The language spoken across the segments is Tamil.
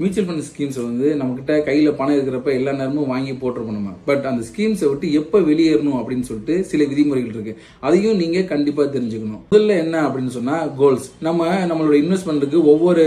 மியூச்சுவல் ஃபண்ட் ஸ்கீம்ஸ் வந்து நம்மக்கிட்ட கையில் பணம் இருக்கிறப்ப எல்லா நேரமும் வாங்கி போட்டிருப்போம் நம்ம பட் அந்த ஸ்கீம்ஸை விட்டு எப்போ வெளியேறணும் அப்படின்னு சொல்லிட்டு சில விதிமுறைகள் இருக்குது அதையும் நீங்கள் கண்டிப்பாக தெரிஞ்சுக்கணும். முதல்ல என்ன அப்படின்னு சொன்னால் கோல்ஸ் நம்ம நம்மளோட இன்வெஸ்ட்மெண்ட்டுக்கு ஒவ்வொரு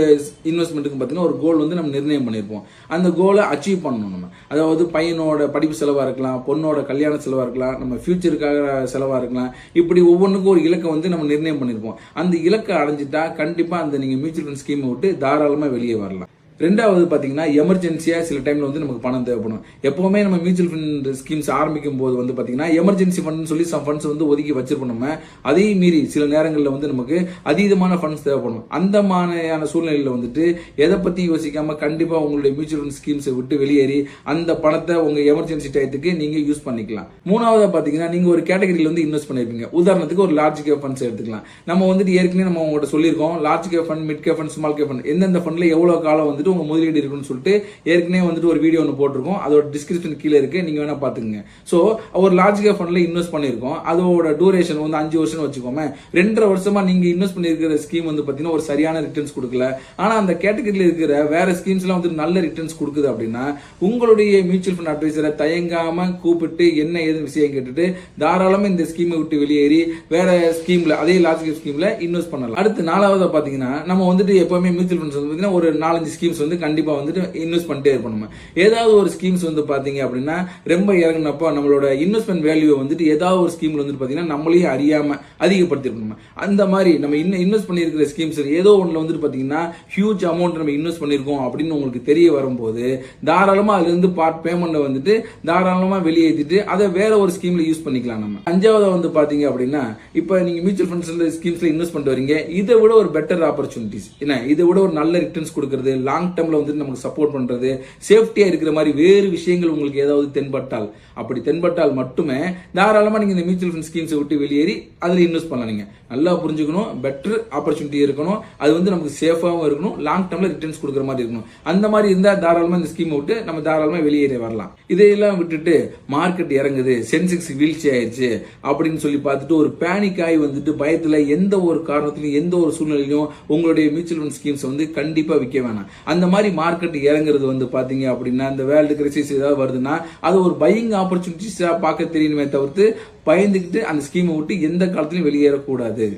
இன்வெஸ்ட்மெண்ட்டுக்கும் பார்த்தீங்கன்னா ஒரு கோல் வந்து நம்ம நிர்ணயம் பண்ணியிருப்போம் அந்த கோலை அச்சீவ் பண்ணணும் நம்ம. அதாவது பையனோட படிப்பு செலவாக இருக்கலாம் பொண்ணோட கல்யாண செலவாக இருக்கலாம் நம்ம ஃபியூச்சருக்காக செலவாக இருக்கலாம். இப்படி ஒவ்வொன்றுக்கும் ஒரு இலக்கை வந்து நம்ம நிர்ணயம் பண்ணியிருப்போம் அந்த இலக்கை அடைஞ்சிட்டா கண்டிப்பாக அந்த நீங்கள் மியூச்சுவல் ஃபண்ட் ஸ்கீமை விட்டு தாராளமாக வெளியே வரலாம். ரெண்டாவது பார்த்தீங்கன்னா எமர்ஜென்சியாக சில டைமில் வந்து நமக்கு பணம் தேவைப்படும். எப்போவுமே நம்ம மியூச்சுவல் ஃபண்ட் ஸ்கீம்ஸ் ஆரம்பிக்கும் போது வந்து பார்த்தீங்கன்னா எமர்ஜென்சி ஃபண்ட்னு சொல்லி சம் ஃபண்ட்ஸ் வந்து ஒதுக்கி வச்சிருப்போம் நம்ம. அதையும் மீறி சில நேரங்களில் வந்து நமக்கு அதீதமான ஃபண்ட்ஸ் தேவைப்படும். அந்த மாதிரியான சூழ்நிலையில் வந்துட்டு எதை பற்றி யோசிக்காமல் கண்டிப்பாக உங்களுடைய மியூச்சுவல் ஃபண்ட் ஸ்கீம்ஸை விட்டு வெளியேறி அந்த பணத்தை உங்கள் எமர்ஜென்சி டயத்துக்கு நீங்கள் யூஸ் பண்ணிக்கலாம். மூணாவதாக பார்த்தீங்கன்னா நீங்கள் ஒரு கேட்டகரியில் வந்து இன்வெஸ்ட் பண்ணியிருப்பீங்க உதாரணத்துக்கு ஒரு லார்ஜ் கேப் ஃபண்ட்ஸ் எடுத்துக்கலாம். நம்ம வந்துட்டு ஏற்கனவே நம்ம உங்கள்கிட்ட சொல்லியிருக்கோம் large cap fund mid cap fund small cap fund எந்தெந்த ஃபண்டில் எவ்வளோ காலம் வந்துட்டு உங்கள் முதலீடு இருக்குன்னு சொல்லிட்டு ஏற்கனவே வந்துட்டு ஒரு வீடியோ ஒன்று போட்டிருக்கோம். அதோட டிஸ்கிரிப்ஷன் கீழே இருக்கு. நீங்கள் வேணால் பார்த்துக்குங்க. ஸோ ஒரு லாஜிக்கல் ஃபண்ட்ல ஃபண்டில் இன்வெஸ்ட் பண்ணியிருக்கோம். அதோட டூரேஷன் வந்து அஞ்சு வருஷம் வச்சுக்கோமே. ரெண்டரை வருஷமா நீங்கள் இன்வெஸ்ட் பண்ணியிருக்கிற ஸ்கீம் வந்து பார்த்தீங்கன்னா ஒரு சரியான ரிட்டர்ன்ஸ் கொடுக்கல. ஆனால் அந்த கேட்டகரியில் இருக்கிற வேற ஸ்கீம்ஸ்லாம் வந்து நல்ல ரிட்டர்ன்ஸ் கொடுக்குது அப்படின்னா உங்களுடைய மியூச்சுவல் ஃபண்ட் அட்வைசரை தயங்காம கூப்பிட்டு என்ன ஏது விஷயம் கேட்டுட்டு தாராளமாக இந்த ஸ்கீமை விட்டு வெளியேறி வேற ஸ்கீம்ல அதே லாஜிக்கல் ஸ்கீம்ல இன்வெஸ்ட் பண்ணலாம். அடுத்து நாலாவது பார்த்தீங்கன்னா நம்ம வந்துட்டு எப்பவுமே மியூச்சுவல் ஃபண்ட்ஸ் வந்து பார்த்தீங்கன்னா ஒரு நாலஞ்சு ஸ்கீம்ஸ் வந்து கண்டிப்பாக வந்துட்டு இன்வெஸ்ட் பண்ணிட்டே இருப்போம் நம்ம. ஏதாவது ஒரு ஸ்கீம்ஸ் வந்து பார்த்தீங்க அப்படின்னா ரொம்ப இறங்கினப்போ நம்மளோட இன்வெஸ்ட்மெண்ட் வேல்யூ வந்துட்டு ஏதாவது ஒரு ஸ்கீமில் வந்துட்டு பார்த்தீங்கன்னா நம்மளையும் அறியாம அதிகப்படுத்திருக்கணும் அந்த மாதிரி நம்ம இன்னும் இன்வெஸ்ட் பண்ணியிருக்கிற ஸ்கீம்ஸ் ஏதோ ஒன்றில் வந்துட்டு பார்த்தீங்கன்னா ஹியூஜ் அமௌண்ட் நம்ம இன்வெஸ்ட் பண்ணியிருக்கோம் அப்படின்னு உங்களுக்கு தெரிய வரும்போது தாராளமாக அதுலேருந்து பார்ட் பேமெண்ட்டை வந்துட்டு தாராளமாக வெளியேற்றிட்டு அதை வேற ஒரு ஸ்கீமில் யூஸ் பண்ணிக்கலாம் நம்ம. அஞ்சாவது வந்து பார்த்தீங்க அப்படின்னா இப்போ நீங்கள் மியூச்சுவல் ஃபண்ட்ஸ் ஸ்கீம்ஸில் இன்வெஸ்ட் பண்ணிட்டு வரீங்க. இதை விட ஒரு பெட்டர் ஆப்பர்ச்சுனிட்டிஸ் என்ன? இதை விட ஒரு நல்ல ரிட்டர்ன்ஸ் கொடுக்குறது லாங் டேர்ம்ல வந்துட்டு நமக்கு சப்போர்ட் பண்றது சேஃப்டியா இருக்கிற மாதிரி வேறு விஷயங்கள் உங்களுக்கு ஏதாவது தென்பட்டால் அப்படி தென்பட்டால் மட்டுமே தாராளமா நீங்க இந்த மியூச்சுவல் ஃபண்ட் ஸ்கீம்ஸை விட்டு வெளியேறி அதில் இன்வெஸ்ட் பண்ணலாம் நீங்க. நல்லா புரிஞ்சுக்கணும் பெட்டர் ஆப்பர்ச்சுனிட்டி இருக்கணும் அது வந்து நமக்கு சேஃபாகவும் இருக்கணும் லாங் டேர்மில் ரிட்டர்ன்ஸ் கொடுக்குற மாதிரி இருக்கணும். அந்த மாதிரி இருந்தால் தாராளமாக இந்த ஸ்கீமை விட்டு நம்ம தாராளமா வெளியேறி வரலாம். இதையெல்லாம் விட்டுட்டு மார்க்கெட் இறங்குது சென்செக்ஸ் வீழ்ச்சி ஆயிடுச்சு அப்படின்னு சொல்லி பார்த்துட்டு ஒரு பேனிக் ஆகி வந்துட்டு பயத்துல எந்த ஒரு காரணத்திலையும் எந்த ஒரு சூழ்நிலையிலும் உங்களுடைய மியூச்சுவல் ஃபண்ட் ஸ்கீம்ஸ் வந்து கண்டிப்பா விற்க வேணாம். அந்த மாதிரி மார்க்கெட் இறங்குறது வந்து பாத்தீங்க அப்படின்னா இந்த வேர்ல்டு கிரைசிஸ் ஏதாவது வருதுன்னா அது ஒரு பையிங் ஆப்பர்ச்சுனிட்டிஸா பார்க்க தெரியணுமே தவிர்த்து பயந்துக்கிட்டு அந்த ஸ்கீமை விட்டு எந்த காலத்திலும் வெளியேறக்கூடாது.